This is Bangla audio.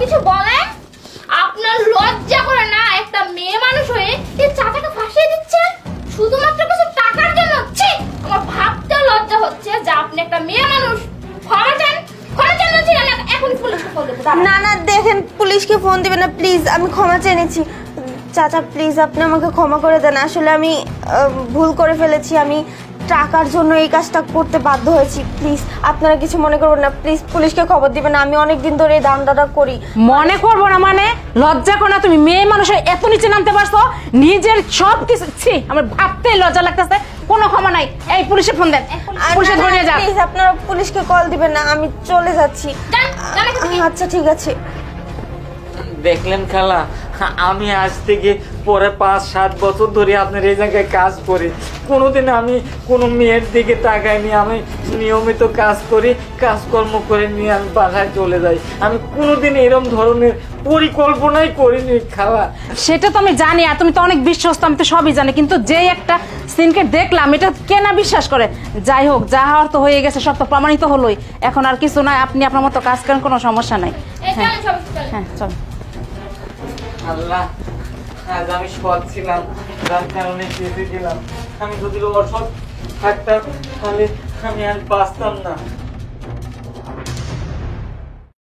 কিছু বলেন? আপনার লজ্জা করে না একটা মেয়ে মানুষ হয়ে এই চাচাকে ফাঁসিয়ে দিচ্ছেন? শুধুমাত্র কিছু টাকার জন্য? ছি! আমার ভাবতেও লজ্জা হচ্ছে যে আপনি একটা মেয়ে মানুষ। ক্ষমা চান ক্ষমা চান না এখন পুলিশকে ফোন দেবো না না, দেখেন, পুলিশকে ফোন দিবেন না প্লিজ আমি ক্ষমা চেয়ে নিচ্ছি। চাচা প্লিজ আপনি আমাকে ক্ষমা করে দেন। আসলে আমি ভুল করে ফেলেছি, আমি টাকার জন্য এই কাজটা করতে বাধ্য হয়েছি। প্লিজ আপনারা কিছু মনে করবেন না। প্লিজ পুলিশকে খবর দিবেন। আমি অনেক দিন ধরে এই দান্দাটা করি। মনে করব না মানে? লজ্জা করো না তুমি মেয়ে মানুষের এত নিচে নামতে পারছ। নিজের সব কিছু ছি আমার ভাবতেই লজ্জা লাগতেছে। কোনো ক্ষমা নাই। এই পুলিশে ফোন দেন। পুলিশে ধরে নিয়ে যান। প্লিজ আপনারা পুলিশকে কল দিবেন না। আমি চলে যাচ্ছি। আচ্ছা ঠিক আছে। দেখলেন খালা আমি আজ থেকে পরে পাঁচ সাত বছর ধরে আপনার এই জায়গায় কাজ করি। কোনোদিন আমি কোনো মেয়ের দিকে তাকাইনি আমি নিয়মিত কাজ করি কাজকর্ম করে নিয়ে আমি বাসায় চলে যাই। আমি কোনোদিন এরম ধরনের পরিকল্পনাই করিনি খাওয়া সেটা তো আমি জানি আর তুমি তো অনেক বিশ্বস্ত আমি তো সবই জানি কিন্তু যেই একটা সিনকে দেখলাম এটা কে না বিশ্বাস করে? যাই হোক যা হওয়ার তো হয়ে গেছে সব তো প্রমাণিত হলোই। এখন আর কিছু নাই আপনি আপনার মতো কাজ করেন কোনো সমস্যা নাই। সবাই হ্যাঁ। চল আল্লাহ। আজ আমি সৎ ছিলাম, যার কারণে কেঁদে গেলাম। আমি যদি অসৎ থাকতাম, তাহলে আমি আর বাঁচতাম না।